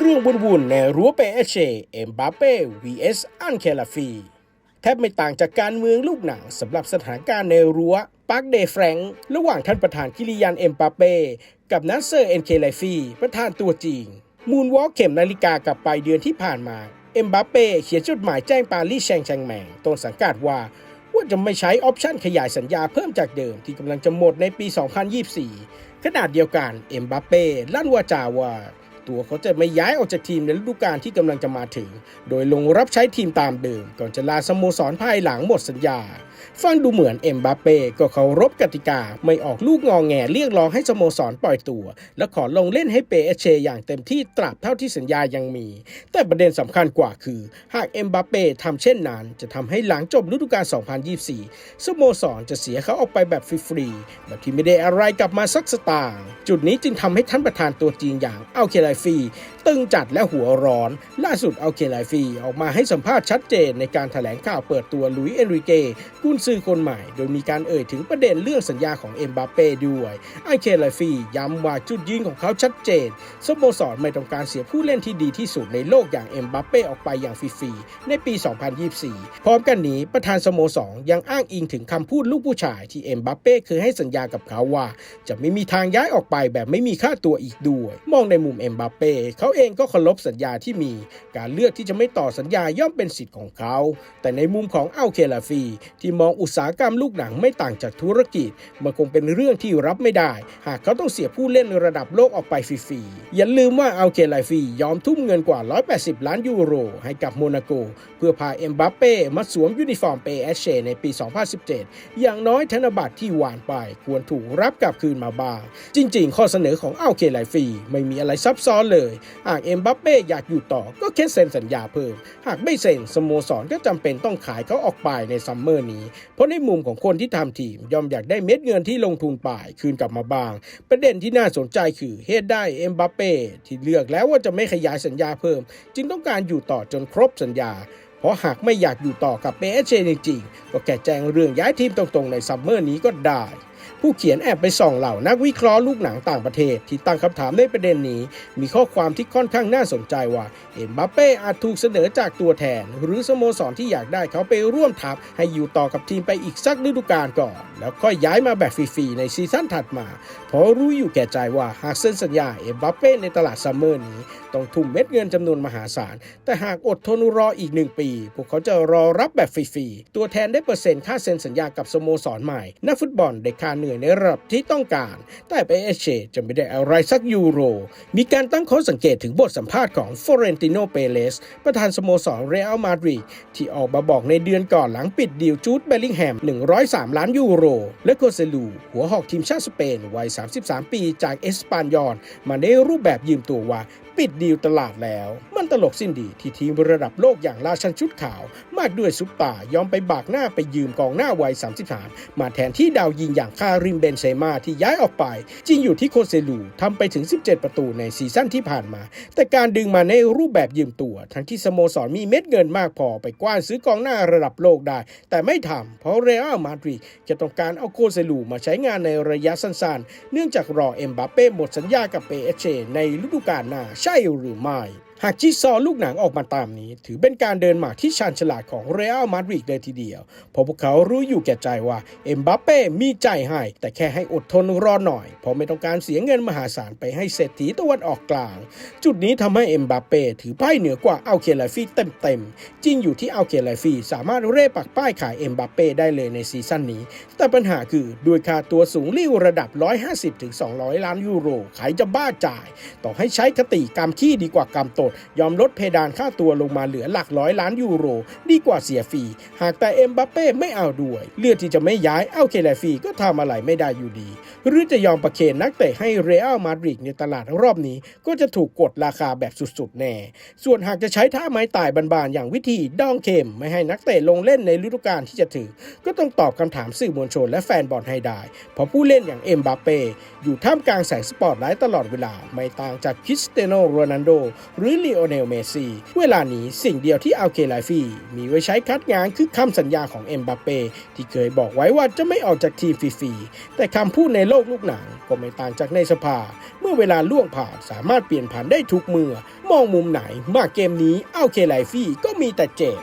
เรื่องวุ่นๆในรั้วเปเอเชเอ็มบาเป้ vs อันเคลาฟี แทบไม่ต่างจากการเมืองลูกหนังสำหรับสถานการณ์ในรั้วปาร์คเดแฟรงระหว่างท่านประธานกิริยันเอ็มบาเป้กับนัสเซอร์เอ็นเคลาฟีประธานตัวจริง มูนวอล์กเข็มนาฬิกากลับไปเดือนที่ผ่านมา เอ็มบาเป้เขียนจดหมายแจ้งปารีสแชงแชงแมงต้นสังกัดว่าว่าจะไม่ใช้ออปชั่นขยายสัญญาเพิ่มจากเดิมที่กำลังจะหมดในปี 2024 ขนาดเดียวกันเอ็มบาเป้ลั่นวาจาว่า ตัวเขาจะไม่ย้ายออกจากทีมในฤดูกาลที่กำลังจะมาถึง โดยลงรับใช้ทีมตามเดิม ก่อนจะลาสโมสรภายหลังหมดสัญญา ฟังดูเหมือนเอ็มบาเป้ก็เคารพกติกา ไม่ออกลูกงองแงเรียกร้องให้สโมสรปล่อยตัว และขอลงเล่นให้เปเอเชอย่างเต็มที่ตราบเท่าที่สัญญายังมี แต่ประเด็นสำคัญกว่าคือ หากเอ็มบาเป้ทำเช่นนั้น จะทำให้หลังจบฤดูกาล 2024 สโมสรจะเสียเขาออกไปแบบฟรีๆแบบที่ไม่ได้อะไรกลับมาสักสตางค์จุดนี้จึงทำให้ท่านประธานตัวจริงอย่างอัลเคไลฟี ตึงจัดและหัวร้อน ล่าสุดอัลเคไลฟีออกมาให้สัมภาษณ์ชัดเจนในการถแถลงข่าวเปิดตัวลุยเอนริเกกุนซือคนใหม่ โดยมีการเอ่ยถึงประเด็นเรื่องสัญญาของเอ็มบาเป้ด้วยอัลเคไลฟีย้ำว่าจุดยืนของเขาชัดเจนสโมสรไม่ต้องการเสียผู้เล่นที่ดีที่สุดในโลกอย่างเอ็มบาเป้ออกไปอย่างฟรีๆในปี 2024 พร้อมกันนี้ประธานสโมสรยังอ้างอิงถึงคำพูดลูกผู้ชายที่เอ็มบาเป้เคยให้สัญญากับเขาว่า จะไม่มีทางย้ายออกไปแบบไม่มีค่าตัวอีกด้วย มองในมุมเอ็มบาเป้เขาเองก็เคารพสัญญาที่มี การเลือกที่จะไม่ต่อสัญญาย่อมเป็นสิทธิ์ของเขา แต่ในมุมของอัลเคลาฟี ที่มองอุตสาหกรรมลูกหนังไม่ต่างจากธุรกิจ มันคงเป็นเรื่องที่รับไม่ได้ หากเขาต้องเสียผู้เล่นระดับโลกออกไปฟรีๆ อย่าลืมว่าอัลเคลาฟียอมทุ่มเงินกว่า 180 ล้านยูโร ให้กับโมนาโก เพื่อพาเอ็มบัปเป้มาสวมยูนิฟอร์มเปเอชเชในปี 2017 อย่างน้อยธนบัตรที่หวานไปควรถูกรับกลับคืนมาบ้าง จริง ๆ ข้อเสนอของอัลเคไลฟีไม่มีอะไรซับซ้อนเลยหากเอ็มบัปเป้อยากอยู่ต่อก็แค่เซ็นสัญญาเพิ่ม หากไม่เซ็นสโมสรก็จำเป็นต้องขายเขาออกไปในซัมเมอร์นี้ เพราะในมุมของคนที่ทำทีมยอมอยากได้เม็ดเงินที่ลงทุนไปคืนกลับมาบ้าง ประเด็นที่น่าสนใจคือเหตุได้เอ็มบัปเป้ที่เลือกแล้วว่าจะไม่ขยายสัญญาเพิ่ม จึงต้องการอยู่ต่อจนครบสัญญาเพราะหากไม่อยากอยู่ต่อกับเปเอชจริงๆ ก็แค่แจ้งเรื่องย้ายทีมตรงๆ ในซัมเมอร์นี้ก็ได้ ผู้เขียนแอบไปส่องเหล่านักวิเคราะห์ลูกหนังต่างประเทศ ที่ตั้งคำถามในประเด็นนี้ มีข้อความที่ค่อนข้างน่าสนใจว่า เอ็มบัปเป้อาจถูกเสนอจากตัวแทน หรือสโมสรที่อยากได้เขาไปร่วมทัพ ให้อยู่ต่อกับทีมไปอีกสักฤดูกาลก่อน แล้วค่อยย้ายมาแบบฟรีๆในซีซั่นถัดมา เพราะรู้อยู่แก่ใจว่าหากเซ็นสัญญาเอ็มบัปเป้ในตลาดซัมเมอร์นี้ต้องทุ่มเม็ดเงินจำนวนมหาศาล แต่หากอดทนรออีกหนึ่งปี พวกเขาจะรอรับแบบฟรีๆตัวแทนได้เปอร์เซ็นต์ค่าเซ็นสัญญากับสโมสรใหม่นักฟุตบอลได้ค่าเหนื่อยในระดับที่ต้องการ แต่ไปเอเชจะไม่ได้อะไรสักยูโร มีการตั้งข้อสังเกตถึงบทสัมภาษณ์ของฟอเรนติโนเปเลสประธานสโมสรเรอัลมาดริดที่ออกมาบอกในเดือนก่อนหลังปิดดีลจูดเบลลิงแฮม 103 ล้านยูโร และโกเซลูหัวหอกทีมชาติสเปน วัย 33 ปีจากเอสปานยอลมาในรูปแบบยืมตัวว่าปิดดีลตลาดแล้ว มันตลกสิ้นดีที่ทีมระดับโลกอย่างราชันชุดขาว มากด้วยซุปตายอมไปบากหน้าไปยืมกองหน้าวัย 33 มาแทนที่ดาวยิงอย่างคาริมเบนเซมาที่ย้ายออกไป จริงอยู่ที่โคเซลูทำไปถึง 17 ประตูในซีซั่นที่ผ่านมา แต่การดึงมาในรูปแบบยืมตัว ทั้งที่สโมสรมีเม็ดเงินมากพอไปกว้านซื้อกองหน้าระดับโลกได้ แต่ไม่ทำเพราะเรอัลมาดริดจะต้องการเอาโคเซลูมาใช้งานในระยะสั้นๆ เนื่องจากรอเอ็มบัปเป้หมดสัญญากับเปเอเชในฤดูกาลหน้าใช่หรือไม่ หากจิ๊กซอลูกหนังออกมาตามนี้ ถือเป็นการเดินหมากที่ชาญฉลาดของเรอัลมาดริดเลยทีเดียว เพราะพวกเขารู้อยู่แก่ใจว่าเอ็มบัปเป้มีใจให้ แต่แค่ให้อดทนรอหน่อย เพราะไม่ต้องการเสียเงินมหาศาลไปให้เศรษฐีตะวันออกกลาง จุดนี้ทำให้เอ็มบัปเป้ถือป้ายเหนือกว่าอัลเคลฟีเต็มๆจริงอยู่ที่อัลเคลฟีสามารถเร่ปักป้ายขายเอ็มบัปเป้ได้เลยในซีซั่นนี้ แต่ปัญหาคือด้วยค่าตัวสูงริ่วระดับ 150-200 ล้านยูโรใครจะบ้าจ่าย ต่อให้ใช้คติกรรมขี้ดีกว่ากรรมตดยอมลดเพดานค่าตัวลงมาเหลือหลักร้อยล้านยูโร ดีกว่าเสียฟรี หากแต่เอ็มบัปเป้ไม่เอาด้วย เลือกที่จะไม่ย้ายเอาเคลฟีก็ทำอะไรไม่ได้อยู่ดี หรือจะยอมประเคนนักเตะให้เรอัลมาดริดในตลาดรอบนี้ ก็จะถูกกดราคาแบบสุดๆแน่ ส่วนหากจะใช้ท่าไม้ตายบานๆอย่างวิธีดองเข็มไม่ให้นักเตะลงเล่นในฤดูกาลที่จะถึงก็ต้องตอบคำถามสื่อมวลชนและแฟนบอลให้ได้ เพราะผู้เล่นอย่างเอ็มบัปเป้อยู่ท่ามกลางแสงสปอตไลท์ตลอดเวลาไม่ต่างจากคริสเตียโนโรนัลโดหรือลีโอเนลเมซี่ เวลานี้สิ่งเดียวที่อัลเคไลฟี่มีไว้ใช้คัดงานคือคำสัญญาของเอ็มบัปเป้ที่เคยบอกไว้ว่าจะไม่ออกจากทีมฟรีๆ แต่คำพูดในโลกลูกหนังก็ไม่ต่างจากในสภา เมื่อเวลาล่วงผ่านสามารถเปลี่ยนผ่านได้ทุกเมื่อ มองมุมไหนมาเกมนี้อัลเคไลฟี่ก็มีแต่เจ็บ